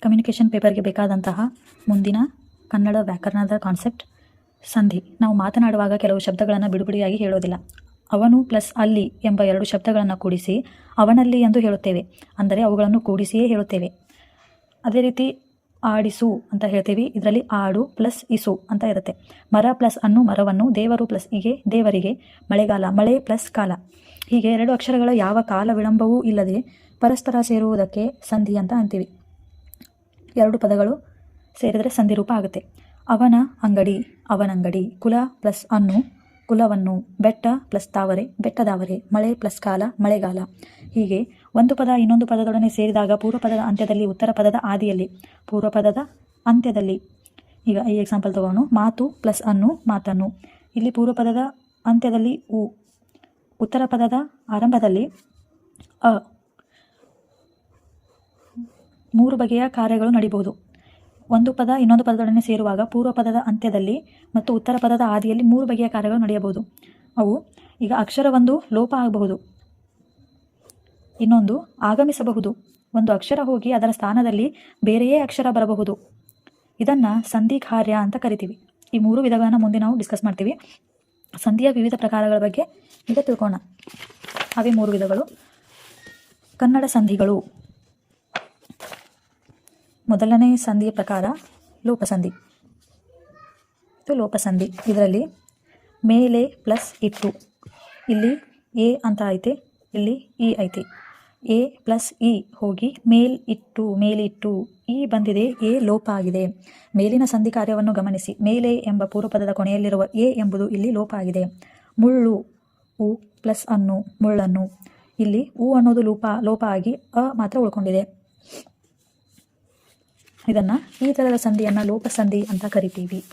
Communication ಪೇಪರ್ಗೆ ಬೇಕಾದಂತಹ ಮುಂದಿನ ಕನ್ನಡ ವ್ಯಾಕರಣದ ಕಾನ್ಸೆಪ್ಟ್ ಸಂಧಿ. ನಾವು ಮಾತನಾಡುವಾಗ ಕೆಲವು ಶಬ್ದಗಳನ್ನು ಬಿಡುಬಿಡಿಯಾಗಿ ಹೇಳೋದಿಲ್ಲ. ಅವನು ಪ್ಲಸ್ ಅಲ್ಲಿ ಎಂಬ ಎರಡು ಶಬ್ದಗಳನ್ನು ಕೂಡಿಸಿ ಅವನಲ್ಲಿ ಎಂದು ಹೇಳುತ್ತೇವೆ. ಅಂದರೆ ಅವುಗಳನ್ನು ಕೂಡಿಸಿಯೇ ಹೇಳುತ್ತೇವೆ. ಅದೇ ರೀತಿ ಆಡಿಸು ಅಂತ ಹೇಳ್ತೀವಿ. ಇದರಲ್ಲಿ ಆಡು ಪ್ಲಸ್ ಇಸು ಅಂತ ಇರುತ್ತೆ. ಮರ ಪ್ಲಸ್ ಅನ್ನು ಮರವನ್ನು, ದೇವರು ಪ್ಲಸ್ ಹೀಗೆ ದೇವರಿಗೆ, ಮಳೆಗಾಲ, ಮಳೆ ಪ್ಲಸ್ ಕಾಲ. ಹೀಗೆ ಎರಡು ಅಕ್ಷರಗಳ ಯಾವ ಕಾಲ ವಿಳಂಬವೂ ಇಲ್ಲದೆ ಪರಸ್ಪರ ಸೇರುವುದಕ್ಕೆ ಸಂಧಿ ಅಂತ ಅಂತೀವಿ. ಎರಡು ಪದಗಳು ಸೇರಿದರೆ ಸಂಧಿರೂಪ ಆಗುತ್ತೆ. ಅವನ ಅಂಗಡಿ ಅವನಂಗಡಿ ಕುಲ ಪ್ಲಸ್ ಅನ್ನು, ಕುಲವನ್ನು ಬೆಟ್ಟ ಪ್ಲಸ್ ತಾವರೆ, ಬೆಟ್ಟದಾವರೆ, ಮಳೆ ಪ್ಲಸ್ ಕಾಲ, ಮಳೆಗಾಲ. ಹೀಗೆ ಒಂದು ಪದ, ಇನ್ನೊಂದು ಪದದೊಡನೆ ಸೇರಿದಾಗ ಪೂರ್ವ ಪದದ ಅಂತ್ಯದಲ್ಲಿ, ಉತ್ತರ ಪದದ ಆದಿಯಲ್ಲಿ. ಪೂರ್ವ ಪದದ ಅಂತ್ಯದಲ್ಲಿ. ಈಗ ಈ ಎಕ್ಸಾಂಪಲ್ ತಗೋಣ. ಮಾತು ಪ್ಲಸ್ ಅನ್ನು, ಮಾತನ್ನು. ಇಲ್ಲಿ ಪೂರ್ವ ಪದದ ಅಂತ್ಯದಲ್ಲಿ ಉ. ಉತ್ತರ ಪದದ ಆರಂಭದಲ್ಲಿ ಅ. ಮೂರು ಬಗೆಯ ಕಾರ್ಯಗಳು ನಡೆಯಬಹುದು ಒಂದು ಪದ ಇನ್ನೊಂದು ಪದದೊಡನೆ ಸೇರುವಾಗ ಪೂರ್ವ ಪದದ ಅಂತ್ಯದಲ್ಲಿ ಮತ್ತು ಉತ್ತರ ಪದದ ಆದಿಯಲ್ಲಿ ಮೂರು ಬಗೆಯ ಕಾರ್ಯಗಳು ನಡೆಯಬಹುದು. ಅವು ಈಗ ಅಕ್ಷರ ಒಂದು ಲೋಪ ಆಗಬಹುದು. ಇನ್ನೊಂದು ಆಗಮಿಸಬಹುದು. ಒಂದು ಅಕ್ಷರ ಹೋಗಿ ಅದರ ಸ್ಥಾನದಲ್ಲಿ ಬೇರೆಯೇ ಅಕ್ಷರ ಬರಬಹುದು. ಇದನ್ನು ಸಂಧಿ ಕಾರ್ಯ ಅಂತ ಕರಿತೀವಿ. ಈ ಮೂರು ವಿಧಗಳನ್ನು ಮುಂದೆ ನಾವು ಡಿಸ್ಕಸ್ ಮಾಡ್ತೀವಿ. ಸಂಧಿಯ ವಿವಿಧ ಪ್ರಕಾರಗಳ ಬಗ್ಗೆ ಈಗ ತಿಳ್ಕೋಣ ಅವೇ ಮೂರು ವಿಧಗಳು. ಕನ್ನಡ ಸಂಧಿಗಳು. ಮೊದಲನೇ ಸಂಧಿಯ ಪ್ರಕಾರ ಲೋಪಸಂಧಿ. ಇದು ಲೋಪಸಂಧಿ. ಇದರಲ್ಲಿ ಮೇಲೆ ಪ್ಲಸ್ ಇಟ್ಟು, ಇಲ್ಲಿ ಎ ಅಂತ ಐತೆ, ಇಲ್ಲಿ ಇ ಐತೆ. ಎ ಪ್ಲಸ್ ಇ ಹೋಗಿ ಮೇಲ್ ಇಟ್ಟು ಮೇಲಿಟ್ಟು ಇ ಬಂದಿದೆ ಎ ಲೋಪ ಆಗಿದೆ. ಮೇಲಿನ ಸಂಧಿ ಕಾರ್ಯವನ್ನು ಗಮನಿಸಿ. ಮೇಲೆ ಎಂಬ ಪೂರ್ವಪದದ ಕೊನೆಯಲ್ಲಿರುವ ಎ ಎಂಬುದು ಇಲ್ಲಿ ಲೋಪ ಆಗಿದೆ. ಮುಳ್ಳು, ಉ ಪ್ಲಸ್ ಅನ್ನು, ಮುಳ್ಳನ್ನು. ಇಲ್ಲಿ ಉ ಅನ್ನೋದು ಲೋಪ ಲೋಪ ಆಗಿ ಅ ಮಾತ್ರ ಉಳ್ಕೊಂಡಿದೆ. ಇದನ್ನು ಈ ಥರದ ಸಂಧಿಯನ್ನು ಲೋಪಸಂಧಿ ಅಂತ ಕರಿತೀವಿ.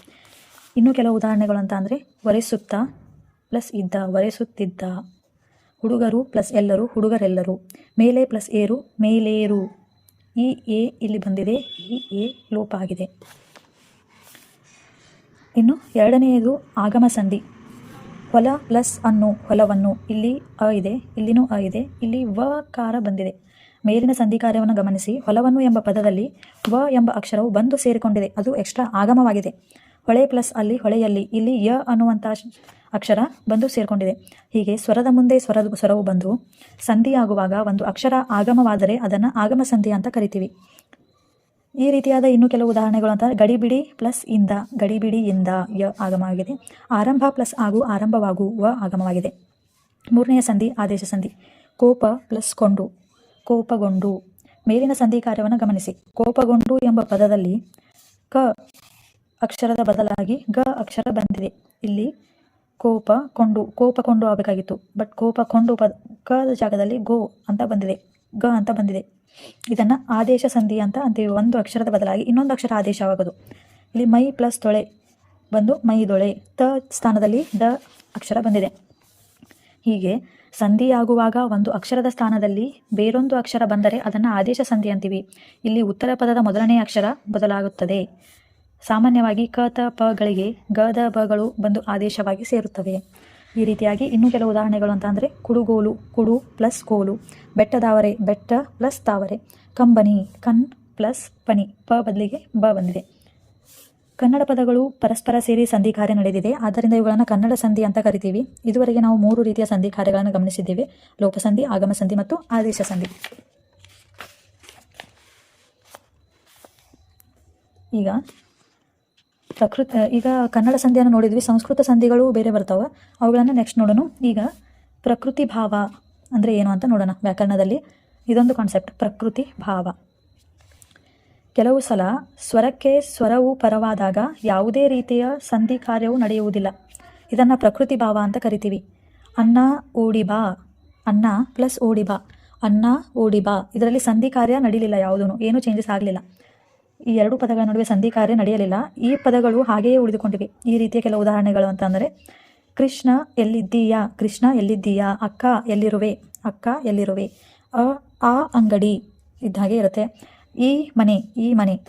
ಇನ್ನು ಕೆಲವು ಉದಾಹರಣೆಗಳು ಅಂತ ಅಂದರೆ ಒರೆಸುತ್ತಾ ಪ್ಲಸ್ ಇದ್ದ, ಒರೆಸುತ್ತಿದ್ದ. ಹುಡುಗರು ಪ್ಲಸ್ ಎಲ್ಲರೂ, ಹುಡುಗರೆಲ್ಲರೂ. ಮೇಲೆ ಪ್ಲಸ್ ಏರು, ಮೇಲೇರು. ಈ ಎ ಇಲ್ಲಿ ಬಂದಿದೆ, ಈ ಎ ಲೋಪ ಆಗಿದೆ. ಇನ್ನು ಎರಡನೆಯದು ಆಗಮ ಸಂಧಿ. ಹೊಲ ಪ್ಲಸ್ ಅನ್ನು, ಹೊಲವನ್ನು. ಇಲ್ಲಿ ಅ ಇದೆ, ಇಲ್ಲಿನೂ ಅ ಇದೆ, ಇಲ್ಲಿ ವ ಕಾರ ಬಂದಿದೆ. ಮೇಲಿನ ಸಂಧಿ ಕಾರ್ಯವನ್ನು ಗಮನಿಸಿ ಹೊಲವನ್ನು ಎಂಬ ಪದದಲ್ಲಿ ವ ಎಂಬ ಅಕ್ಷರವು ಬಂದು ಸೇರಿಕೊಂಡಿದೆ. ಅದು ಎಕ್ಸ್ಟ್ರಾ ಆಗಮವಾಗಿದೆ. ಹೊಳೆ ಪ್ಲಸ್ ಅಲ್ಲಿ ಹೊಳೆಯಲ್ಲಿ ಇಲ್ಲಿ ಯ ಅನ್ನುವಂಥ ಅಕ್ಷರ ಬಂದು ಸೇರಿಕೊಂಡಿದೆ. ಹೀಗೆ ಸ್ವರದ ಮುಂದೆ ಸ್ವರದ ಸ್ವರವು ಬಂದು ಸಂಧಿಯಾಗುವಾಗ ಒಂದು ಅಕ್ಷರ ಆಗಮವಾದರೆ ಅದನ್ನು ಆಗಮ ಸಂಧಿ ಅಂತ ಕರಿತೀವಿ. ಈ ರೀತಿಯಾದ ಇನ್ನು ಕೆಲವು ಉದಾಹರಣೆಗಳು ಅಂತ ಗಡಿಬಿಡಿ ಪ್ಲಸ್ ಇಂದ, ಗಡಿಬಿಡಿ ಇಂದ ಯ ಆಗಮವಾಗಿದೆ. ಆರಂಭ ಪ್ಲಸ್ ಆಗು ಆರಂಭವಾಗು ವ ಆಗಮವಾಗಿದೆ. ಮೂರನೆಯ ಸಂಧಿ, ಆದೇಶ ಸಂಧಿ. ಕೋಪ ಪ್ಲಸ್ ಕೊಂಡು. ಕೋಪಗೊಂಡು. ಮೇಲಿನ ಸಂಧಿ ಕಾರ್ಯವನ್ನು ಗಮನಿಸಿ. ಕೋಪಗೊಂಡು ಎಂಬ ಪದದಲ್ಲಿ ಕ ಅಕ್ಷರದ ಬದಲಾಗಿ ಗ ಅಕ್ಷರ ಬಂದಿದೆ. ಇಲ್ಲಿ ಕೋಪ ಕೊಂಡು ಕೋಪ ಕೊಂಡು ಆಗಬೇಕಾಗಿತ್ತು. ಬಟ್ ಕೋಪ ಕೊಂಡು ಪದ, ಕದ ಜಾಗದಲ್ಲಿ ಗೋ ಅಂತ ಬಂದಿದೆ. ಗ ಅಂತ ಬಂದಿದೆ. ಇದನ್ನು ಆದೇಶ ಸಂಧಿ ಅಂತ ಅಂತೀವಿ. ಒಂದು ಅಕ್ಷರದ ಬದಲಾಗಿ ಇನ್ನೊಂದು ಅಕ್ಷರ ಆದೇಶವಾಗೋದು ಇಲ್ಲಿ ಮೈ ಪ್ಲಸ್ ತೊಳೆ ಬಂದು ಮೈ ದೊಳೆ. ತ ಸ್ಥಾನದಲ್ಲಿ ದ ಅಕ್ಷರ ಬಂದಿದೆ. ಹೀಗೆ ಸಂಧಿಯಾಗುವಾಗ ಒಂದು ಅಕ್ಷರದ ಸ್ಥಾನದಲ್ಲಿ ಬೇರೊಂದು ಅಕ್ಷರ ಬಂದರೆ ಅದನ್ನು ಆದೇಶ ಸಂಧಿ ಅಂತೀವಿ. ಇಲ್ಲಿ ಉತ್ತರ ಪದದ ಮೊದಲನೇ ಅಕ್ಷರ ಬದಲಾಗುತ್ತದೆ. ಸಾಮಾನ್ಯವಾಗಿ ಕ, ತ ಪಗಳಿಗೆ ಗ, ದ ಬಗಳು ಬಂದು ಆದೇಶವಾಗಿ ಸೇರುತ್ತವೆ. ಈ ರೀತಿಯಾಗಿ ಇನ್ನೂ ಕೆಲವು ಉದಾಹರಣೆಗಳು ಅಂತ ಅಂದರೆ ಕುಡುಗೋಲು, ಕುಡು ಪ್ಲಸ್ ಕೋಲು ಬೆಟ್ಟದಾವರೆ ಬೆಟ್ಟ ಪ್ಲಸ್ ತಾವರೆ ಕಂಬನಿ ಕಣ್ ಪ್ಲಸ್ ಪನಿ, ಪ ಬದಲಿಗೆ ಬ ಬಂದಿದೆ. ಕನ್ನಡ ಪದಗಳು ಪರಸ್ಪರ ಸೇರಿ ಸಂಧಿ ಕಾರ್ಯ ನಡೆದಿದೆ. ಆದ್ದರಿಂದ ಇವುಗಳನ್ನು ಕನ್ನಡ ಸಂಧಿ ಅಂತ ಕರಿತೀವಿ. ಇದುವರೆಗೆ ನಾವು ಮೂರು ರೀತಿಯ ಸಂಧಿ ಕಾರ್ಯಗಳನ್ನು ಗಮನಿಸಿದ್ದೇವೆ. ಲೋಪಸಂಧಿ ಆಗಮ ಸಂಧಿ ಮತ್ತು ಆದೇಶ ಸಂಧಿ ಈಗ ಪ್ರಕೃತ, ಈಗ ಕನ್ನಡ ಸಂಧಿಯನ್ನು ನೋಡಿದ್ವಿ. ಸಂಸ್ಕೃತ ಸಂಧಿಗಳು ಬೇರೆ ಬರ್ತಾವೆ. ಅವುಗಳನ್ನು ನೆಕ್ಸ್ಟ್ ನೋಡೋಣ. ಈಗ ಪ್ರಕೃತಿ ಭಾವ ಅಂದರೆ ಏನು ಅಂತ ನೋಡೋಣ ವ್ಯಾಕರಣದಲ್ಲಿ. ಇದೊಂದು ಕಾನ್ಸೆಪ್ಟ್ ಪ್ರಕೃತಿ ಭಾವ. ಕೆಲವು ಸಲ ಸ್ವರಕ್ಕೆ ಸ್ವರವು ಪರವಾದಾಗ ಯಾವುದೇ ರೀತಿಯ ಸಂಧಿ ಕಾರ್ಯವು ನಡೆಯುವುದಿಲ್ಲ. ಇದನ್ನು ಪ್ರಕೃತಿ ಭಾವ ಅಂತ ಕರಿತೀವಿ. ಅನ್ನ ಓಡಿಬಾ ಅನ್ನ ಪ್ಲಸ್ ಓಡಿ ಬಾ. ಅನ್ನ ಓಡಿಬಾ ಇದರಲ್ಲಿ ಸಂಧಿ ಕಾರ್ಯ ನಡೀಲಿಲ್ಲ ಯಾವುದೂ ಏನೂ ಚೇಂಜಸ್ ಆಗಲಿಲ್ಲ. ಈ ಎರಡು ಪದಗಳ ನಡುವೆ ಸಂಧಿ ಕಾರ್ಯ ನಡೆಯಲಿಲ್ಲ. ಈ ಪದಗಳು ಹಾಗೆಯೇ ಉಳಿದುಕೊಂಡಿವೆ. ಈ ರೀತಿಯ ಕೆಲವು ಉದಾಹರಣೆಗಳು ಅಂತಂದರೆ, ಕೃಷ್ಣ ಎಲ್ಲಿದ್ದೀಯಾ? ಕೃಷ್ಣ ಎಲ್ಲಿದ್ದೀಯಾ? ಅಕ್ಕ ಎಲ್ಲಿರುವೆ? ಅಕ್ಕ ಎಲ್ಲಿರುವೆ? ಅ, ಆ ಅಂಗಡಿ. ಇದ್ದ ಹಾಗೆ ಇರುತ್ತೆ. ಈ ಮನೆ ಈ ಮನೆ.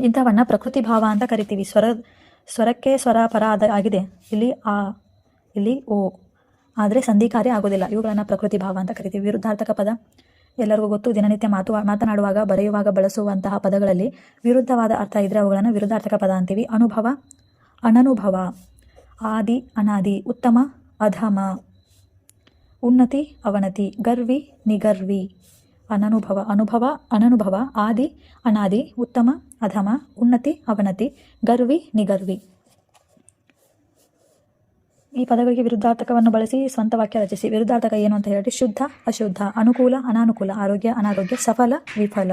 ಇಂಥವನ್ನ ಪ್ರಕೃತಿ ಭಾವ ಅಂತ ಕರಿತೀವಿ. ಸ್ವರ, ಸ್ವರಕ್ಕೆ ಸ್ವರ ಪರ ಆದ, ಆಗಿದೆ. ಇಲ್ಲಿ ಆ, ಇಲ್ಲಿ ಓ. ಆದರೆ ಸಂಧಿ ಕಾರ್ಯ ಆಗೋದಿಲ್ಲ. ಇವುಗಳನ್ನು ಪ್ರಕೃತಿ ಭಾವ ಅಂತ ಕರಿತೀವಿ. ವಿರುದ್ಧಾರ್ಥಕ ಪದ. ಎಲ್ಲರಿಗೂ ಗೊತ್ತು. ದಿನನಿತ್ಯ ಮಾತು, ಮಾತನಾಡುವಾಗ, ಬರೆಯುವಾಗ ಬಳಸುವಂತಹ ಪದಗಳಲ್ಲಿ ವಿರುದ್ಧವಾದ ಅರ್ಥ ಇದ್ದರೆ ಅವುಗಳನ್ನು ವಿರುದ್ಧಾರ್ಥಕ ಪದ ಅಂತೀವಿ. ಅನುಭವ, ಅನನುಭವ. ಆದಿ, ಅನಾದಿ, ಉತ್ತಮ, ಅಧಮ. ಉನ್ನತಿ, ಅವನತಿ. ಗರ್ವಿ, ನಿಗರ್ವಿ. ಅನನುಭವ, ಅನುಭವ, ಅನನುಭವ, ಆದಿ, ಅನಾದಿ, ಉತ್ತಮ, ಅಧಮ, ಉನ್ನತಿ, ಅವನತಿ, ಗರ್ವಿ, ನಿಗರ್ವಿ. ಈ ಪದಗಳಿಗೆ ವಿರುದ್ಧಾರ್ಥಕವನ್ನು ಬಳಸಿ ಸ್ವಂತ ವಾಕ್ಯ ರಚಿಸಿ. ವಿರುದ್ಧಾರ್ಥಕ ಏನು ಅಂತ ಹೇಳಿ ಶುದ್ಧ, ಅಶುದ್ಧ, ಅನುಕೂಲ, ಅನಾನುಕೂಲ, ಆರೋಗ್ಯ, ಅನಾರೋಗ್ಯ, ಸಫಲ, ವಿಫಲ.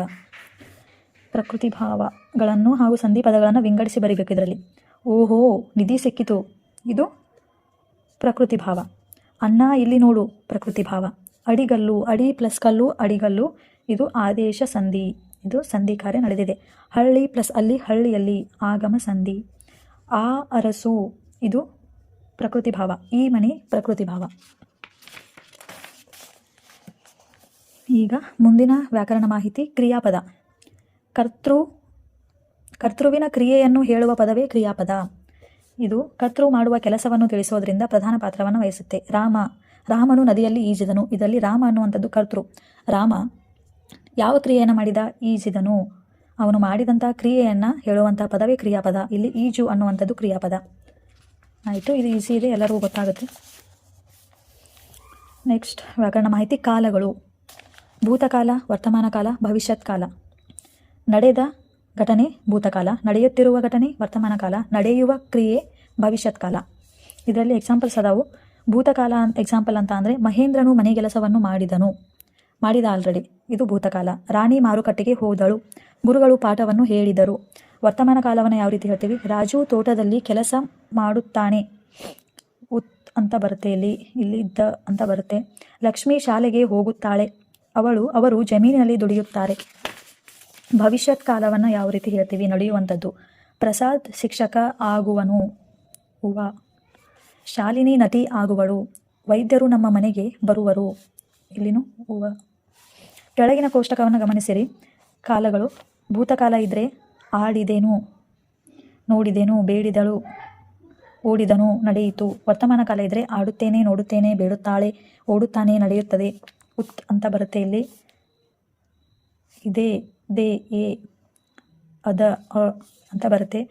ಪ್ರಕೃತಿ ಭಾವಗಳನ್ನು ಹಾಗೂ ಸಂಧಿ ಪದಗಳನ್ನು ವಿಂಗಡಿಸಿ ಬರಿಬೇಕು ಇದರಲ್ಲಿ. ಓಹೋ, ನಿಧಿ ಸಿಕ್ಕಿತು. ಇದು ಪ್ರಕೃತಿ ಭಾವ. ಅನ್ನ ಇಲ್ಲಿ ನೋಡು, ಪ್ರಕೃತಿ ಭಾವ. ಅಡಿಗಲ್ಲು, ಅಡಿ ಪ್ಲಸ್ ಕಲ್ಲು, ಅಡಿಗಲ್ಲು. ಇದು ಆದೇಶ ಸಂಧಿ. ಇದು ಸಂಧಿ ಕಾರ್ಯ ನಡೆದಿದೆ. ಹಳ್ಳಿ ಪ್ಲಸ್ ಅಲ್ಲಿ, ಹಳ್ಳಿಯಲ್ಲಿ ಆಗಮ ಸಂಧಿ. ಆ ಅರಸು, ಇದು ಪ್ರಕೃತಿ ಭಾವ. ಈ ಮನೆ ಪ್ರಕೃತಿ ಭಾವ. ಈಗ ಮುಂದಿನ ವ್ಯಾಕರಣ ಮಾಹಿತಿ, ಕ್ರಿಯಾಪದ. ಕರ್ತೃ, ಕರ್ತೃವಿನ ಕ್ರಿಯೆಯನ್ನು ಹೇಳುವ ಪದವೇ ಕ್ರಿಯಾಪದ. ಇದು ಕರ್ತೃ ಮಾಡುವ ಕೆಲಸವನ್ನು ತಿಳಿಸೋದ್ರಿಂದ ಪ್ರಧಾನ ಪಾತ್ರವನ್ನು ವಹಿಸುತ್ತೆ. ರಾಮ ರಾಮನು ನದಿಯಲ್ಲಿ ಈಜಿದನು. ಇದರಲ್ಲಿ ರಾಮ ಅನ್ನುವಂಥದ್ದು ಕರ್ತೃ. ರಾಮ, ಯಾವ ಕ್ರಿಯೆಯನ್ನು ಮಾಡಿದ? ಈಜಿದನು. ಅವನು ಮಾಡಿದಂಥ ಕ್ರಿಯೆಯನ್ನು ಹೇಳುವಂಥ ಪದವೇ ಕ್ರಿಯಾಪದ. ಇಲ್ಲಿ ಈಜು ಅನ್ನುವಂಥದ್ದು ಕ್ರಿಯಾಪದ. ಆಯಿತು, ಇದು ಈಸಿ ಇದೆ ಎಲ್ಲರಿಗೂ ಗೊತ್ತಾಗುತ್ತೆ. ನೆಕ್ಸ್ಟ್, ವ್ಯಾಕರಣ ಮಾಹಿತಿ ಕಾಲಗಳು. ಭೂತಕಾಲ, ವರ್ತಮಾನ ಕಾಲ, ಭವಿಷ್ಯತ್ ಕಾಲ. ನಡೆದ ಘಟನೆ ಭೂತಕಾಲ. ನಡೆಯುತ್ತಿರುವ ಘಟನೆ ವರ್ತಮಾನ ಕಾಲ. ನಡೆಯುವ ಕ್ರಿಯೆ ಭವಿಷ್ಯತ್ ಕಾಲ. ಇದರಲ್ಲಿ ಎಕ್ಸಾಂಪಲ್ಸ್ ಅದಾವು. ಭೂತಕಾಲ ಎಕ್ಸಾಂಪಲ್ ಅಂತ ಅಂದರೆ ಮಹೇಂದ್ರನು ಮನೆ ಕೆಲಸವನ್ನು ಮಾಡಿದನು. ಮಾಡಿದ ಆಲ್ರೆಡಿ ಇದು ಭೂತಕಾಲ. ರಾಣಿ ಮಾರುಕಟ್ಟೆಗೆ ಹೋದಳು. ಗುರುಗಳು ಪಾಠವನ್ನು ಹೇಳಿದರು. ವರ್ತಮಾನ ಕಾಲವನ್ನು ಯಾವ ರೀತಿ ಹೇಳ್ತೀವಿ? ರಾಜು ತೋಟದಲ್ಲಿ ಕೆಲಸ ಮಾಡುತ್ತಾನೆ. ಉತ್ ಅಂತ ಬರುತ್ತೆ ಇಲ್ಲಿ. ಇಲ್ಲಿ ಇದ್ದ ಅಂತ ಬರುತ್ತೆ. ಲಕ್ಷ್ಮಿ ಶಾಲೆಗೆ ಹೋಗುತ್ತಾಳೆ. ಅವಳು, ಅವರು ಜಮೀನಿನಲ್ಲಿ ದುಡಿಯುತ್ತಾರೆ. ಭವಿಷ್ಯತ್ ಕಾಲವನ್ನು ಯಾವ ರೀತಿ ಹೇಳ್ತೀವಿ? ನಡೆಯುವಂಥದ್ದು. ಪ್ರಸಾದ್ ಶಿಕ್ಷಕ ಆಗುವನು. ಹೂವ. ಶಾಲಿನಿ ನಟಿ ಆಗುವಳು. ವೈದ್ಯರು ನಮ್ಮ ಮನೆಗೆ ಬರುವರು. ಇಲ್ಲಿನೂ ಕೆಳಗಿನ ಕೋಷ್ಟಕವನ್ನು ಗಮನಿಸಿರಿ. ಕಾಲಗಳು, ಭೂತಕಾಲ ಇದ್ದರೆ ಆಡಿದೇನು, ನೋಡಿದೇನು, ಬೇಡಿದಳು, ಓಡಿದನು, ನಡೆಯಿತು. ವರ್ತಮಾನ ಕಾಲ ಇದ್ದರೆ ಆಡುತ್ತೇನೆ, ನೋಡುತ್ತೇನೆ, ಬೇಡುತ್ತಾಳೆ, ಓಡುತ್ತಾನೆ, ನಡೆಯುತ್ತದೆ. ಉತ್ ಅಂತ ಬರುತ್ತೆ ಇಲ್ಲಿ. ಇದೇ, ದೇ, ಎ, ಅದ ಅಂತ ಬರುತ್ತೆ.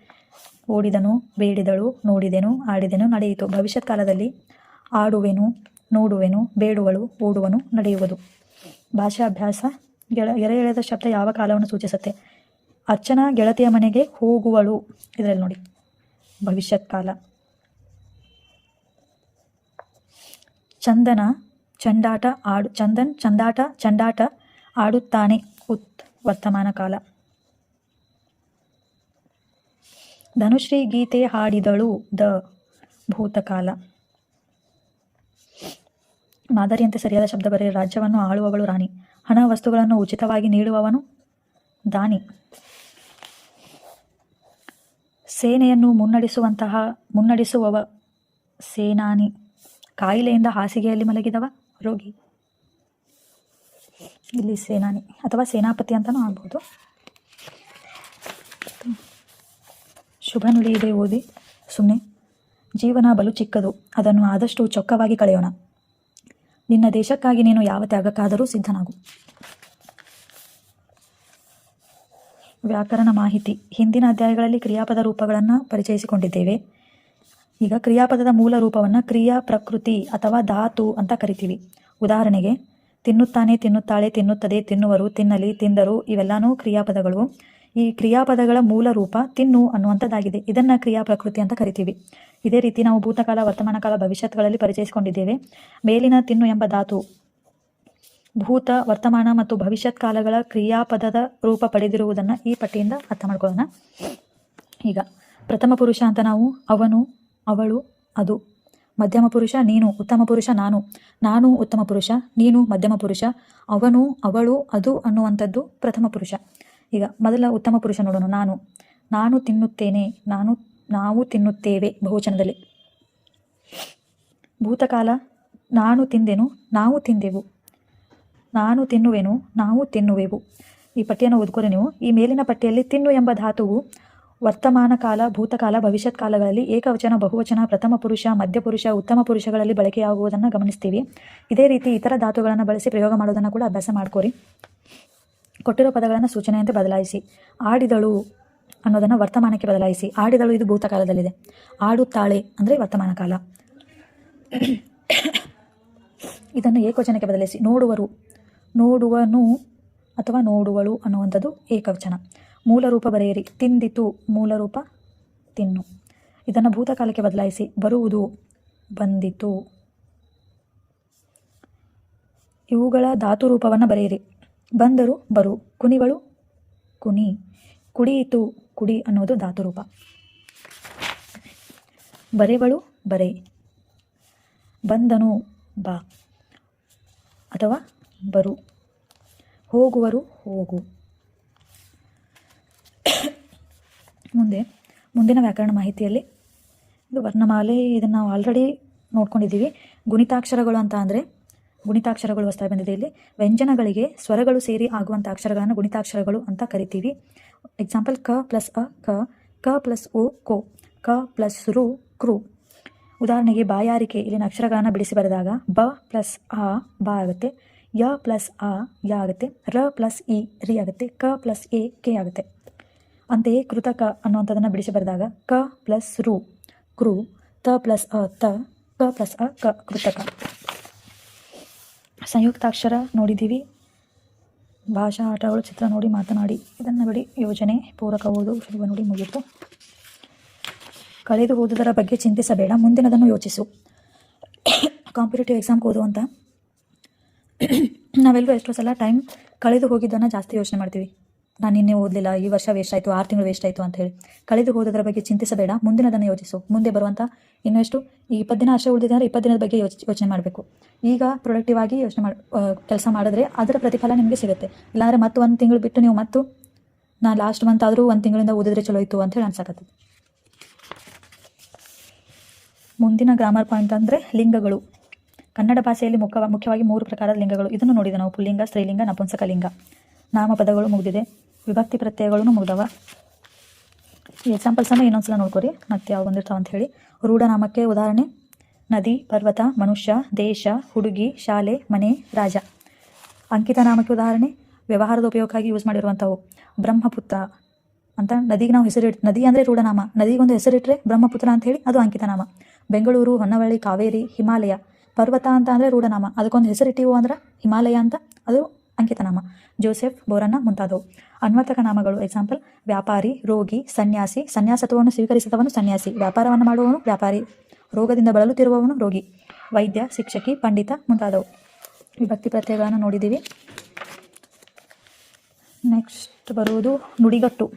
ಓಡಿದನು, ಬೇಡಿದಳು, ನೋಡಿದೆನು, ಆಡಿದೆನು, ನಡೆಯಿತು. ಭವಿಷ್ಯತ್ ಕಾಲದಲ್ಲಿ ಆಡುವೆನು, ನೋಡುವೆನು, ಬೇಡುವಳು, ಓಡುವನು, ನಡೆಯುವುದು. ಭಾಷಾಭ್ಯಾಸ ಗೆಳ ಗೆರೆ ಎಳೆದ ಶಬ್ದ ಯಾವ ಕಾಲವನ್ನು ಸೂಚಿಸುತ್ತೆ? ಅರ್ಚನ ಗೆಳತಿಯ ಮನೆಗೆ ಹೋಗುವಳು. ಇದರಲ್ಲಿ ನೋಡಿ. ಭವಿಷ್ಯತ್ ಕಾಲ. ಚಂದನ ಚಂಡಾಟ ಆಡು, ಚಂದನ್ ಚಂದಾಟ, ಚಂಡಾಟ ಆಡುತ್ತಾನೆ. ಉತ್, ವರ್ತಮಾನ ಕಾಲ. ಧನುಶ್ರೀ ಗೀತೆ ಹಾಡಿದಳು ದ ಭೂತಕಾಲ. ಮಾದರಿಯಂತೆ ಸರಿಯಾದ ಶಬ್ದ ಬರೆಯ ರಾಜ್ಯವನ್ನು ಆಳುವವಳು ರಾಣಿ. ಹಣ ವಸ್ತುಗಳನ್ನು ಉಚಿತವಾಗಿ ನೀಡುವವನು ದಾನಿ. ಸೇನೆಯನ್ನು ಮುನ್ನಡೆಸುವಂತಹ, ಮುನ್ನಡೆಸುವವ ಸೇನಾನಿ. ಕಾಯಿಲೆಯಿಂದ ಹಾಸಿಗೆಯಲ್ಲಿ ಮಲಗಿದವ ರೋಗಿ. ಇಲ್ಲಿ ಸೇನಾನಿ ಅಥವಾ ಸೇನಾಪತಿ ಅಂತಲೂ ಆಗ್ಬೋದು. ಶುಭ ನುಡಿಯಿದೆ ಓದಿ. ಸುಮ್ಮನೆ ಜೀವನ ಬಲು ಚಿಕ್ಕದು. ಅದನ್ನು ಆದಷ್ಟು ಚೊಕ್ಕವಾಗಿ ಕಳೆಯೋಣ. ನಿನ್ನ ದೇಶಕ್ಕಾಗಿ ನೀನು ಯಾವ ತ್ಯಾಗಕ್ಕಾದರೂ ಸಿದ್ಧನಾಗು. ವ್ಯಾಕರಣ ಮಾಹಿತಿ. ಹಿಂದಿನ ಅಧ್ಯಾಯಗಳಲ್ಲಿ ಕ್ರಿಯಾಪದ ರೂಪಗಳನ್ನು ಪರಿಚಯಿಸಿಕೊಂಡಿದ್ದೇವೆ. ಈಗ ಕ್ರಿಯಾಪದದ ಮೂಲ ರೂಪವನ್ನು ಕ್ರಿಯಾ ಪ್ರಕೃತಿ ಅಥವಾ ಧಾತು ಅಂತ ಕರಿತೀವಿ. ಉದಾಹರಣೆಗೆ, ತಿನ್ನುತ್ತಾನೆ ತಿನ್ನುತ್ತಾಳೆ ತಿನ್ನುತ್ತದೆ ತಿನ್ನುವರು ತಿನ್ನಲಿ ತಿಂದರು ಇವೆಲ್ಲನೂ ಕ್ರಿಯಾಪದಗಳು. ಈ ಕ್ರಿಯಾಪದಗಳ ಮೂಲ ರೂಪ ತಿನ್ನು ಅನ್ನುವಂಥದ್ದಾಗಿದೆ. ಇದನ್ನು ಕ್ರಿಯಾ ಪ್ರಕೃತಿ ಅಂತ ಕರಿತೀವಿ. ಇದೇ ರೀತಿ ನಾವು ಭೂತಕಾಲ, ವರ್ತಮಾನ ಕಾಲ, ಭವಿಷ್ಯತ್ಗಳಲ್ಲಿ ಪರಿಚಯಿಸಿಕೊಂಡಿದ್ದೇವೆ. ಮೇಲಿನ ತಿನ್ನು ಎಂಬ ಧಾತು ಭೂತ, ವರ್ತಮಾನ ಮತ್ತು ಭವಿಷ್ಯತ್ ಕಾಲಗಳ ಕ್ರಿಯಾಪದದ ರೂಪ ಪಡೆದಿರುವುದನ್ನು ಈ ಪಟ್ಟಿಯಿಂದ ಅರ್ಥ ಮಾಡ್ಕೊಳ್ಳೋಣ. ಈಗ ಪ್ರಥಮ ಪುರುಷ ಅಂತ ನಾವು ಅವನು, ಅವಳು, ಅದು. ಮಧ್ಯಮ ಪುರುಷ, ನೀನು. ಉತ್ತಮ ಪುರುಷ, ನಾನು. ನಾನು ಉತ್ತಮ ಪುರುಷ, ನೀನು ಮಧ್ಯಮ ಪುರುಷ. ಅವನು, ಅವಳು, ಅದು ಅನ್ನುವಂಥದ್ದು ಪ್ರಥಮ ಪುರುಷ. ಈಗ ಮೊದಲ ಉತ್ತಮ ಪುರುಷ ನೋಡೋಣ. ನಾನು ನಾನು ತಿನ್ನುತ್ತೇನೆ. ನಾನು, ನಾವು ತಿನ್ನುತ್ತೇವೆ. ಬಹುವಚನದಲ್ಲಿ. ಭೂತಕಾಲ, ನಾನು ತಿಂದೆನು, ನಾವು ತಿಂದೆವು. ನಾನು ತಿನ್ನುವೆನು, ನಾವು ತಿನ್ನುವೆವು. ಈ ಪಟ್ಟಿಯನ್ನು ಓದ್ಕೊಳ್ಳಿ ನೀವು. ಈ ಮೇಲಿನ ಪಟ್ಟಿಯಲ್ಲಿ ತಿನ್ನು ಎಂಬ ಧಾತುವು ವರ್ತಮಾನ ಕಾಲ, ಭೂತಕಾಲ, ಭವಿಷ್ಯತ್ ಕಾಲಗಳಲ್ಲಿ ಏಕವಚನ, ಬಹುವಚನ, ಪ್ರಥಮ ಪುರುಷ ಮಧ್ಯಪುರುಷ ಉತ್ತಮ ಪುರುಷಗಳಲ್ಲಿ ಬಳಕೆಯಾಗುವುದನ್ನು ಗಮನಿಸ್ತೀವಿ. ಇದೇ ರೀತಿ ಇತರ ಧಾತುಗಳನ್ನು ಬಳಸಿ ಪ್ರಯೋಗ ಮಾಡೋದನ್ನು ಕೂಡ ಅಭ್ಯಾಸ ಮಾಡ್ಕೋರಿ. ಕೊಟ್ಟಿರೋ ಪದಗಳನ್ನು ಸೂಚನೆಯಂತೆ ಬದಲಾಯಿಸಿ. ಆಡಿದಳು ಅನ್ನೋದನ್ನು ವರ್ತಮಾನಕ್ಕೆ ಬದಲಾಯಿಸಿ. ಆಡಿದಳು ಇದು ಭೂತಕಾಲದಲ್ಲಿದೆ. ಆಡುತ್ತಾಳೆ ಅಂದರೆ ವರ್ತಮಾನ ಕಾಲ. ಇದನ್ನು ಏಕವಚನಕ್ಕೆ ಬದಲಿಸಿ ನೋಡುವರು. ನೋಡುವನು ಅಥವಾ ನೋಡುವಳು ಅನ್ನುವಂಥದ್ದು ಏಕವಚನ. ಮೂಲ ರೂಪ ಬರೆಯಿರಿ. ತಿಂದಿತು ಮೂಲ ರೂಪ ತಿನ್ನು. ಇದನ್ನು ಭೂತಕಾಲಕ್ಕೆ ಬದಲಾಯಿಸಿ. ಬರುವುದು ಬಂದಿತು. ಇವುಗಳ ಧಾತು ರೂಪವನ್ನು ಬರೆಯಿರಿ. ಬಂದರು ಬರು ಕುನಿಗಳು ಕುನಿ ಕುಡಿಯಿತು, ಕುಡಿ ಅನ್ನೋದು ಧಾತು ರೂಪ ಬರೆವಳು, ಬರೆ. ಬಂದನು, ಬಾ. ಅಥವಾ ಬರು. ಹೋಗುವರು, ಹೋಗು. ಮುಂದೆ, ಮುಂದಿನ ವ್ಯಾಕರಣ ಮಾಹಿತಿಯಲ್ಲಿ ಇದು ವರ್ಣಮಾಲೆ, ಇದನ್ನು ನಾವು ಆಲ್ರೆಡಿ ನೋಡ್ಕೊಂಡಿದ್ದೀವಿ. ಗುಣಿತಾಕ್ಷರಗಳು ಅಂತ ಅಂದರೆ ಗುಣಿತಾಕ್ಷರಗಳು ಹೊಸ್ತಾಗಿ ಬಂದಿದೆ ಇಲ್ಲಿ. ವ್ಯಂಜನಗಳಿಗೆ ಸ್ವರಗಳು ಸೇರಿ ಆಗುವಂಥ ಅಕ್ಷರಗಳನ್ನು ಗುಣಿತಾಕ್ಷರಗಳು ಅಂತ ಕರಿತೀವಿ. ಎಕ್ಸಾಂಪಲ್ ಕ ಪ್ಲಸ್ ಅ, ಕ ಕ ಪ್ಲಸ್ ಓ ಕೋ, ಕ ಪ್ಲಸ್ ರು ಕ್ರೂ ಉದಾಹರಣೆಗೆ ಬಾಯಾರಿಕೆ, ಇಲ್ಲಿನ ಅಕ್ಷರಗಳನ್ನು ಬಿಡಿಸಿ ಬರೆದಾಗ ಬ ಪ್ಲಸ್ ಆ, ಬ ಆಗುತ್ತೆ. ಯ ಪ್ಲಸ್ ಆ, ಯ ಆಗುತ್ತೆ. ರ ಪ್ಲಸ್ ಇ, ರಿ ಆಗುತ್ತೆ. ಕ ಪ್ಲಸ್ ಎ, ಕೆ ಆಗುತ್ತೆ. ಅಂತೆಯೇ ಕೃತಕ ಅನ್ನುವಂಥದ್ದನ್ನು ಬಿಡಿಸಿ ಬರೆದಾಗ ಕ ಪ್ಲಸ್ ರು ಕ್ರೂ ತ ಪ್ಲಸ್ ಅ, ತ, ಕ ಪ್ಲಸ್ ಅ, ಕ, ಕೃತಕ. ಸಂಯುಕ್ತಾಕ್ಷರ ನೋಡಿದ್ದೀವಿ. ಭಾಷಾ ಆಟಗಳು ಚಿತ್ರ ನೋಡಿ ಮಾತನಾಡಿ. ಇದನ್ನು ಬಿಡಿ ಯೋಜನೆ ಪೂರಕ ಓದು ಶುಭ ನೋಡಿ ಮುಗಿಯಿತು. ಕಳೆದು ಓದುವುದರ ಬಗ್ಗೆ ಚಿಂತಿಸಬೇಡ. ಮುಂದಿನದನ್ನು ಯೋಚಿಸು. ಕಾಂಪಿಟೇಟಿವ್ ಎಕ್ಸಾಮ್ಗೆ ಓದುವಂಥ ನಾವೆಲ್ಲರೂ ಎಷ್ಟೋ ಸಲ ಟೈಮ್ ಕಳೆದು ಹೋಗಿದ್ದನ್ನು ಜಾಸ್ತಿ ಯೋಚನೆ ಮಾಡ್ತೀವಿ. ನಾನು ನಿನ್ನೆ ಓದಲಿಲ್ಲ, ಈ ವರ್ಷ ವೇಸ್ಟ್ ಆಯಿತು, ಆರು ತಿಂಗಳು ವೇಸ್ಟ್ ಆಯಿತು ಅಂತ ಹೇಳಿ. ಕಳೆದು ಹೋದದರ ಬಗ್ಗೆ ಚಿಂತಿಸಬೇಡ, ಮುಂದಿನದನ್ನು ಯೋಚಿಸು. ಮುಂದೆ ಬರುವಂಥ ಇನ್ನೂ ಎಷ್ಟು ಈ ಇಪ್ಪತ್ತು ದಿನ ಅಷ್ಟೇ ಉಳಿದಿದೆ ಅಂದರೆ ಇಪ್ಪತ್ತು ದಿನದ ಬಗ್ಗೆ ಯೋಚ್ ಯೋಚನೆ ಮಾಡಬೇಕು. ಈಗ ಪ್ರೊಡಕ್ಟಿವ್ ಆಗಿ ಯೋಚನೆ ಮಾಡಿ ಕೆಲಸ ಮಾಡಿದ್ರೆ ಅದರ ಪ್ರತಿಫಲ ನಿಮಗೆ ಸಿಗುತ್ತೆ. ಇಲ್ಲಾಂದರೆ ಮತ್ತೆ ಒಂದು ತಿಂಗಳು ಬಿಟ್ಟು ನೀವು ಮತ್ತು ನಾನು ಲಾಸ್ಟ್ ಮಂತ್ ಆದರೂ ಒಂದು ತಿಂಗಳಿಂದ ಓದಿದ್ರೆ ಚಲೋ ಇತ್ತು ಅಂತ ಹೇಳಿ ಮುಂದಿನ ಗ್ರಾಮರ್ ಪಾಯಿಂಟ್ ಅಂದರೆ ಲಿಂಗಗಳು. ಕನ್ನಡ ಭಾಷೆಯಲ್ಲಿ ಮುಖ ಮುಖ್ಯವಾಗಿ ಮೂರು ಪ್ರಕಾರದ ಲಿಂಗಗಳು. ಇದನ್ನು ನೋಡಿದೆ ನಾವು. ಪುಲ್ಲಿಂಗ, ಸ್ತ್ರೀಲಿಂಗ ನಪುಂಸಕ ಲಿಂಗ ನಾಮಪದಗಳು ಮುಗಿದಿದೆ. ವಿಭಕ್ತಿ ಪ್ರತ್ಯಯಗಳು ಮುಗಿದವ. ಈ ಎಕ್ಸಾಂಪಲ್ಸನ್ನು ಇನ್ನೊಂದ್ಸಲ ನೋಡ್ಕೊರಿ. ಮತ್ತೆ ಯಾವ ಬಂದಿರ್ತಾವ ಅಂತ ಹೇಳಿ. ರೂಢನಾಮಕ್ಕೆ ಉದಾಹರಣೆ, ನದಿ, ಪರ್ವತ, ಮನುಷ್ಯ, ದೇಶ, ಹುಡುಗಿ, ಶಾಲೆ, ಮನೆ, ರಾಜ. ಅಂಕಿತ ನಾಮಕ್ಕೆ ಉದಾಹರಣೆ, ವ್ಯವಹಾರದ ಉಪಯೋಗಕ್ಕಾಗಿ ಯೂಸ್ ಮಾಡಿರುವಂಥವು ಬ್ರಹ್ಮಪುತ್ರ ಅಂತ ನದಿಗೆ ನಾವು ಹೆಸರಿಟ್ ನದಿ ಅಂದರೆ ರೂಢನಾಮ. ನದಿಗೊಂದು ಹೆಸರಿಟ್ಟರೆ ಬ್ರಹ್ಮಪುತ್ರ ಅಂತ ಹೇಳಿ ಅದು ಅಂಕಿತನಾಮ ಬೆಂಗಳೂರು, ಹೊನ್ನವಳ್ಳಿ, ಕಾವೇರಿ, ಹಿಮಾಲಯ. ಪರ್ವತ ಅಂತ ಅಂದರೆ ರೂಢನಾಮ. ಅದಕ್ಕೊಂದು ಹೆಸರಿಟ್ಟಿವು ಅಂದ್ರೆ ಹಿಮಾಲಯ ಅಂತ ಅದು ಅಂಕಿತನಾಮ ಜೋಸೆಫ್ ಬೋರನ್ನ ಮುಂತಾದವು. ಅನ್ವರ್ಥಕ ನಾಮಗಳು ಎಕ್ಸಾಂಪಲ್ ವ್ಯಾಪಾರಿ, ರೋಗಿ, ಸನ್ಯಾಸಿ, ಸನ್ಯಾಸತ್ವವನ್ನು ಸ್ವೀಕರಿಸಿದವನು ಸನ್ಯಾಸಿ, ವ್ಯಾಪಾರವನ್ನು ಮಾಡುವವನು ವ್ಯಾಪಾರಿ, ರೋಗದಿಂದ ಬಳಲುತ್ತಿರುವವನು ರೋಗಿ, ವೈದ್ಯ, ಶಿಕ್ಷಕಿ, ಪಂಡಿತ ಮುಂತಾದವು. ವಿಭಕ್ತಿ ಪ್ರತ್ಯಯಗಳನ್ನು ನೋಡಿದ್ದೀವಿ. ನೆಕ್ಸ್ಟ್ ಬರುವುದು ನುಡಿಗಟ್ಟು.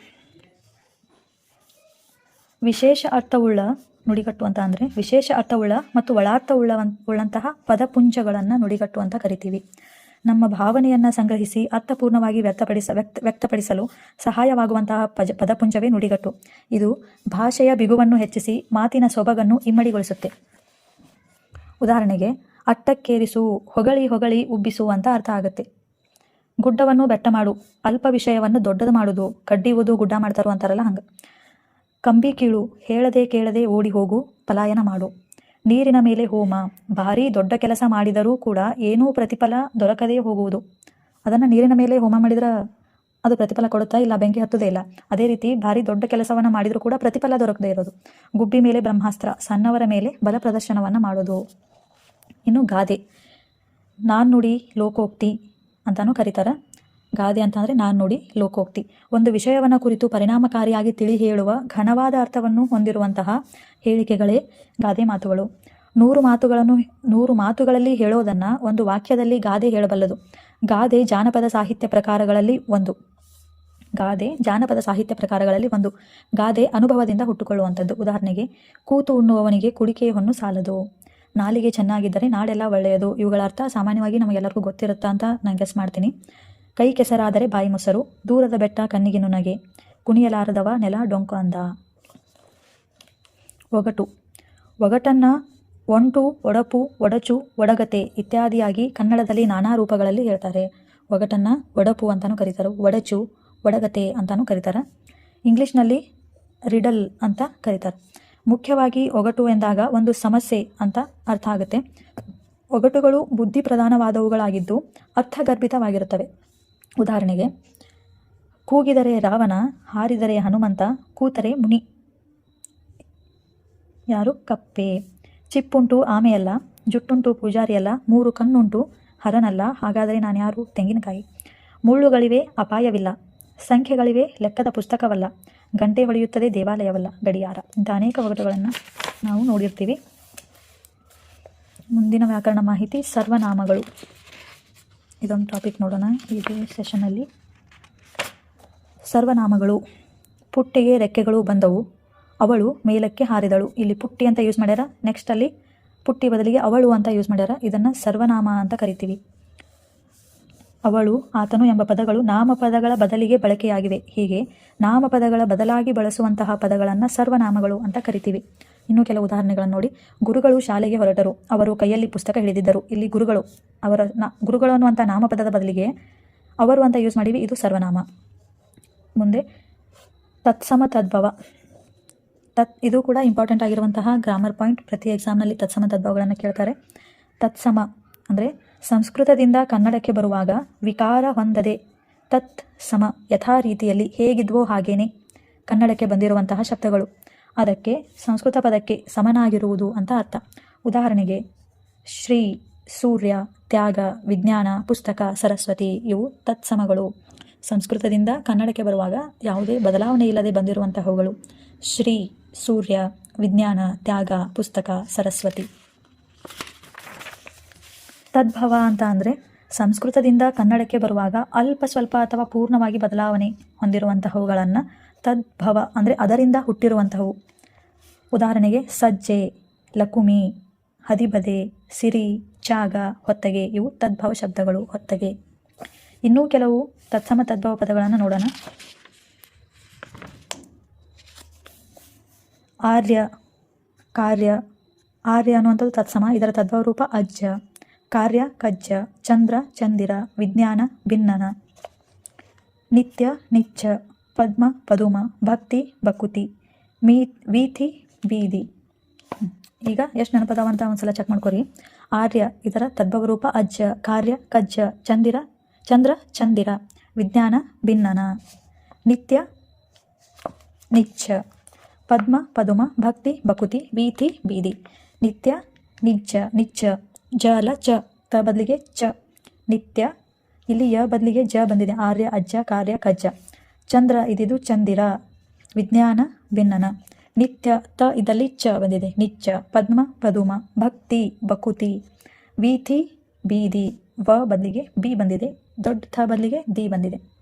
ವಿಶೇಷ ಅರ್ಥವುಳ್ಳ ನುಡಿಗಟ್ಟು ಅಂತ ಅಂದರೆ ವಿಶೇಷ ಅರ್ಥವುಳ್ಳ ಮತ್ತು ಒಳಾರ್ಥವುಳ್ಳ ಉಳ್ಳಂತಹ ಪದಪುಂಜಗಳನ್ನು ನುಡಿಗಟ್ಟು ಅಂತ ಕರಿತೀವಿ. ನಮ್ಮ ಭಾವನೆಯನ್ನು ಸಂಗ್ರಹಿಸಿ ಅರ್ಥಪೂರ್ಣವಾಗಿ ವ್ಯಕ್ತಪಡಿಸ ವ್ಯಕ್ತ ವ್ಯಕ್ತಪಡಿಸಲು ಸಹಾಯವಾಗುವಂತಹ ಪಜ ಪದಪುಂಜವೇ ನುಡಿಗಟ್ಟು. ಇದು ಭಾಷೆಯ ಬಿಗುವನ್ನು ಹೆಚ್ಚಿಸಿ ಮಾತಿನ ಸೊಬಗನ್ನು ಇಮ್ಮಡಿಗೊಳಿಸುತ್ತೆ. ಉದಾಹರಣೆಗೆ, ಅಟ್ಟಕ್ಕೇರಿಸು, ಹೊಗಳಿ ಹೊಗಳಿ ಉಬ್ಬಿಸು ಅಂತ ಅರ್ಥ ಆಗುತ್ತೆ. ಗುಡ್ಡವನ್ನು ಬೆಟ್ಟ ಮಾಡು, ಅಲ್ಪ ವಿಷಯವನ್ನು ದೊಡ್ಡದು ಮಾಡುವುದು ಕಡ್ಡಿಯುವುದು ಗುಡ್ಡ ಮಾಡ್ತಾರೋ ಅಂತಾರಲ್ಲ ಹಂಗೆ. ಕಂಬಿ ಕೀಳು, ಹೇಳದೆ ಕೇಳದೆ ಓಡಿ ಹೋಗು, ಪಲಾಯನ ಮಾಡು. ನೀರಿನ ಮೇಲೆ ಹೋಮ, ಭಾರಿ ದೊಡ್ಡ ಕೆಲಸ ಮಾಡಿದರೂ ಕೂಡ ಏನೂ ಪ್ರತಿಫಲ ದೊರಕದೇ ಹೋಗುವುದು. ಅದನ್ನು ನೀರಿನ ಮೇಲೆ ಹೋಮ ಮಾಡಿದರೆ ಅದು ಪ್ರತಿಫಲ ಕೊಡುತ್ತಾ ಇಲ್ಲ, ಬೆಂಕಿ ಹತ್ತದೇ ಇಲ್ಲ. ಅದೇ ರೀತಿ ಭಾರಿ ದೊಡ್ಡ ಕೆಲಸವನ್ನು ಮಾಡಿದರೂ ಕೂಡ ಪ್ರತಿಫಲ ದೊರಕದೇ ಇರೋದು. ಗುಬ್ಬಿ ಮೇಲೆ ಬ್ರಹ್ಮಾಸ್ತ್ರ, ಸಣ್ಣವರ ಮೇಲೆ ಬಲ ಪ್ರದರ್ಶನವನ್ನು ಮಾಡೋದು ಇನ್ನು ಗಾದೆ ನಾಣ್ಣುಡಿ ಲೋಕೋಕ್ತಿ ಅಂತಾನೂ ಕರೀತಾರೆ. ಗಾದೆ ಅಂತಂದರೆ ನೋಡಿ ಲೋಕೋಕ್ತಿ. ಒಂದು ವಿಷಯವನ್ನು ಕುರಿತು ಪರಿಣಾಮಕಾರಿಯಾಗಿ ತಿಳಿ ಹೇಳುವ ಘನವಾದ ಅರ್ಥವನ್ನು ಹೊಂದಿರುವಂತಹ ಹೇಳಿಕೆಗಳೇ ಗಾದೆ ಮಾತುಗಳು. ನೂರು ಮಾತುಗಳನ್ನು, ನೂರು ಮಾತುಗಳಲ್ಲಿ ಹೇಳೋದನ್ನು ಒಂದು ವಾಕ್ಯದಲ್ಲಿ ಗಾದೆ ಹೇಳಬಲ್ಲದು. ಗಾದೆ ಜಾನಪದ ಸಾಹಿತ್ಯ ಪ್ರಕಾರಗಳಲ್ಲಿ ಒಂದು. ಗಾದೆ ಜಾನಪದ ಸಾಹಿತ್ಯ ಪ್ರಕಾರಗಳಲ್ಲಿ ಒಂದು. ಗಾದೆ ಅನುಭವದಿಂದ ಹುಟ್ಟುಕೊಳ್ಳುವಂಥದ್ದು. ಉದಾಹರಣೆಗೆ, ಕೂತು ಉಣ್ಣುವವನಿಗೆ ಕುಡಿಕೆಯ ಹೊನ್ನು ಸಾಲದು. ನಾಲಿಗೆ ಚೆನ್ನಾಗಿದ್ದರೆ ನಾಡೆಲ್ಲ ಒಳ್ಳೆಯದು. ಇವುಗಳ ಅರ್ಥ ಸಾಮಾನ್ಯವಾಗಿ ನಮಗೆಲ್ಲರಿಗೂ ಗೊತ್ತಿರುತ್ತಾ ಅಂತ ನಾನು ಗೆಸ್ ಮಾಡ್ತೀನಿ. ಕೈ ಕೆಸರಾದರೆ ಬಾಯಿ ಮೊಸರು, ದೂರದ ಬೆಟ್ಟ ಕಣ್ಣಿಗೆ ನುನಗೆ, ಕುಣಿಯಲಾರದವ ನೆಲ ಡೊಂಕು ಅಂದ. ಒಗಟು. ಒಗಟನ್ನು ಒಂಟು, ಒಡಪು, ಒಡಚು, ಒಡಗತೆ ಇತ್ಯಾದಿಯಾಗಿ ಕನ್ನಡದಲ್ಲಿ ನಾನಾ ರೂಪಗಳಲ್ಲಿ ಹೇಳ್ತಾರೆ. ಒಗಟನ್ನು ಒಡಪು ಅಂತಲೂ ಕರೀತಾರೆ, ಒಡಚು, ಒಡಗತೆ ಅಂತಲೂ ಕರೀತಾರೆ. ಇಂಗ್ಲೀಷ್ನಲ್ಲಿ ರಿಡಲ್ ಅಂತ ಕರೀತಾರೆ. ಮುಖ್ಯವಾಗಿ ಒಗಟು ಎಂದಾಗ ಒಂದು ಸಮಸ್ಯೆ ಅಂತ ಅರ್ಥ ಆಗುತ್ತೆ. ಒಗಟುಗಳು ಬುದ್ಧಿ ಪ್ರಧಾನವಾದವುಗಳಾಗಿದ್ದು ಅರ್ಥಗರ್ಭಿತವಾಗಿರುತ್ತವೆ. ಉದಾಹರಣೆಗೆ, ಕೂಗಿದರೆ ರಾವಣ, ಹಾರಿದರೆ ಹನುಮಂತ, ಕೂತರೆ ಮುನಿ. ಯಾರು? ಕಪ್ಪೆ. ಚಿಪ್ಪುಂಟು ಆಮೆಯಲ್ಲ, ಜುಟ್ಟುಂಟು ಪೂಜಾರಿಯಲ್ಲ, ಮೂರು ಕಣ್ಣುಂಟು ಹರನಲ್ಲ, ಹಾಗಾದರೆ ನಾನು ಯಾರು ತೆಂಗಿನಕಾಯಿ. ಮುಳ್ಳುಗಳಿವೆ, ಅಪಾಯವಿಲ್ಲ. ಸಂಖ್ಯೆಗಳಿವೆ, ಲೆಕ್ಕದ ಪುಸ್ತಕವಲ್ಲ. ಗಂಟೆ ಹೊಳೆಯುತ್ತದೆ, ದೇವಾಲಯವಲ್ಲ. ಗಡಿಯಾರ. ಇಂಥ ಅನೇಕ ಒಗಟುಗಳನ್ನು ನಾವು ನೋಡಿರ್ತೀವಿ. ಮುಂದಿನ ವ್ಯಾಕರಣ ಮಾಹಿತಿ, ಸರ್ವನಾಮಗಳು. ಇದೊಂದು ಟಾಪಿಕ್ ನೋಡೋಣ ಈ ಸೆಷನಲ್ಲಿ ಸರ್ವನಾಮಗಳು, ಪುಟ್ಟಿಗೆ ರೆಕ್ಕೆಗಳು ಬಂದವು. ಅವಳು ಮೇಲಕ್ಕೆ ಹಾರಿದಳು. ಇಲ್ಲಿ ಪುಟ್ಟಿ ಅಂತ ಯೂಸ್ ಮಾಡ್ಯಾರ. ನೆಕ್ಸ್ಟ್ ಅಲ್ಲಿ ಪುಟ್ಟಿ ಬದಲಿಗೆ ಅವಳು ಅಂತ ಯೂಸ್ ಮಾಡ್ಯಾರ. ಇದನ್ನು ಸರ್ವನಾಮ ಅಂತ ಕರಿತೀವಿ. ಅವಳು ಆತನು ಎಂಬ ಪದಗಳು ನಾಮಪದಗಳ ಬದಲಿಗೆ ಬಳಕೆಯಾಗಿವೆ. ಹೀಗೆ ನಾಮಪದಗಳ ಬದಲಾಗಿ ಬಳಸುವಂತಹ ಪದಗಳನ್ನು ಸರ್ವನಾಮಗಳು ಅಂತ ಕರಿತೀವಿ. ಇನ್ನು ಕೆಲವು ಉದಾಹರಣೆಗಳನ್ನು ನೋಡಿ. ಗುರುಗಳು ಶಾಲೆಗೆ ಹೊರಟರು. ಅವರು ಕೈಯಲ್ಲಿ ಪುಸ್ತಕ ಹಿಡಿದಿದ್ದರು. ಇಲ್ಲಿ ಗುರುಗಳು ಅವರ ನಾ ಗುರುಗಳು ಅನ್ನುವಂಥ ನಾಮಪದದ ಬದಲಿಗೆ ಅವರು ಅಂತ ಯೂಸ್ ಮಾಡಿವಿ. ಇದು ಸರ್ವನಾಮ. ಮುಂದೆ ತತ್ಸಮ ತದ್ಭವ. ತತ್ ಇದು ಕೂಡ ಇಂಪಾರ್ಟೆಂಟ್ ಆಗಿರುವಂತಹ ಗ್ರಾಮರ್ ಪಾಯಿಂಟ್ ಪ್ರತಿ ಎಕ್ಸಾಮ್ನಲ್ಲಿ ತತ್ಸಮ ತದ್ಭವಗಳನ್ನು ಕೇಳ್ತಾರೆ. ತತ್ಸಮ ಅಂದರೆ ಸಂಸ್ಕೃತದಿಂದ ಕನ್ನಡಕ್ಕೆ ಬರುವಾಗ ವಿಕಾರ ಹೊಂದದೆ ತತ್ ಸಮ ಯಥಾ ರೀತಿಯಲ್ಲಿ ಹೇಗಿದ್ವೋ ಹಾಗೇನೆ ಕನ್ನಡಕ್ಕೆ ಬಂದಿರುವಂತಹ ಶಬ್ದಗಳು. ಅದಕ್ಕೆ ಸಂಸ್ಕೃತ ಪದಕ್ಕೆ ಸಮನಾಗಿರುವುದು ಅಂತ ಅರ್ಥ. ಉದಾಹರಣೆಗೆ ಶ್ರೀ, ಸೂರ್ಯ, ತ್ಯಾಗ, ವಿಜ್ಞಾನ, ಪುಸ್ತಕ, ಸರಸ್ವತಿ ಇವು ತತ್ಸಮಗಳು ಸಂಸ್ಕೃತದಿಂದ ಕನ್ನಡಕ್ಕೆ ಬರುವಾಗ ಯಾವುದೇ ಬದಲಾವಣೆ ಇಲ್ಲದೆ ಬಂದಿರುವಂತಹವುಗಳು. ಶ್ರೀ, ಸೂರ್ಯ, ವಿಜ್ಞಾನ, ತ್ಯಾಗ, ಪುಸ್ತಕ, ಸರಸ್ವತಿ. ತದ್ಭವ ಅಂತ ಅಂದರೆ ಸಂಸ್ಕೃತದಿಂದ ಕನ್ನಡಕ್ಕೆ ಬರುವಾಗ ಅಲ್ಪ ಸ್ವಲ್ಪ ಅಥವಾ ಪೂರ್ಣವಾಗಿ ಬದಲಾವಣೆ ಹೊಂದಿರುವಂತಹವುಗಳನ್ನು ತದ್ಭವ ಅಂದರೆ ಅದರಿಂದ ಹುಟ್ಟಿರುವಂತಹವು. ಉದಾಹರಣೆಗೆ ಸಜ್ಜೆ, ಲಕುಮಿ, ಹದಿಬದೆ, ಸಿರಿ, ಚಾಗ, ಹೊತ್ತಗೆ ಇವು ತದ್ಭವ ಶಬ್ದಗಳು, ಹೊತ್ತಗೆ. ಇನ್ನೂ ಕೆಲವು ತತ್ಸಮ ತದ್ಭವ ಪದಗಳನ್ನು ನೋಡೋಣ. ಆರ್ಯ, ಕಾರ್ಯ. ಆರ್ಯ ಅನ್ನುವಂಥದ್ದು ತತ್ಸಮ, ಇದರ ತದ್ಭವ ರೂಪ ಅಜ್ಜ. ಕಾರ್ಯ, ಕಜ್ಜ, ಚಂದ್ರ, ಚಂದಿರ, ವಿಜ್ಞಾನ, ಭಿನ್ನನ. ನಿತ್ಯ, ನಿಚ್ಚ, ಪದ್ಮ, ಪದುಮ, ಭಕ್ತಿ ಬಕುತಿ ಮೀ, ವೀಥಿ, ಬೀದಿ. ಈಗ ಎಷ್ಟು ನೆನಪದಾವ ಅಂತ ಒಂದ್ಸಲ ಚೆಕ್ ಮಾಡ್ಕೊರಿ. ಆರ್ಯ, ಇದರ ತದ್ಭವ ರೂಪ ಅಜ್ಜ, ಕಾರ್ಯ, ಕಜ್ಜ, ಚಂದಿರ, ಚಂದ್ರ, ಚಂದಿರ, ವಿಜ್ಞಾನ, ಭಿನ್ನನ. ನಿತ್ಯ, ನಿಚ್ಚ, ಪದ್ಮ, ಪದುಮ, ಭಕ್ತಿ ಬಕುತಿ ವೀಥಿ, ಬೀದಿ. ನಿತ್ಯ, ನಿಜ್ಜ, ನಿಚ್ಚ. ಜಲ ಚ, ತ ಬದಲಿಗೆ ಚ. ನಿತ್ಯ, ಇಲ್ಲಿ ಯ ಬದಲಿಗೆ ಜ ಬಂದಿದೆ. ಆರ್ಯ, ಅಜ್ಜ, ಕಾರ್ಯ, ಕಜ್ಜ. ಚಂದ್ರ, ಇದಿದು ಚಂದಿರ. ವಿಜ್ಞಾನ, ಭಿನ್ನನ. ನಿತ್ಯ, ತ ಇದಲ್ಲಿ ಚ ಬಂದಿದೆ. ನಿಚ್ಚ, ಪದ್ಮ, ಪದುಮ. ಭಕ್ತಿ ಬಕುತಿ ವೀಥಿ, ಬೀದಿ. ವ ಬದಲಿಗೆ ಬಿ ಬಂದಿದೆ. ದೊಡ್ಡ ಥ ಬದಲಿಗೆ ದಿ ಬಂದಿದೆ.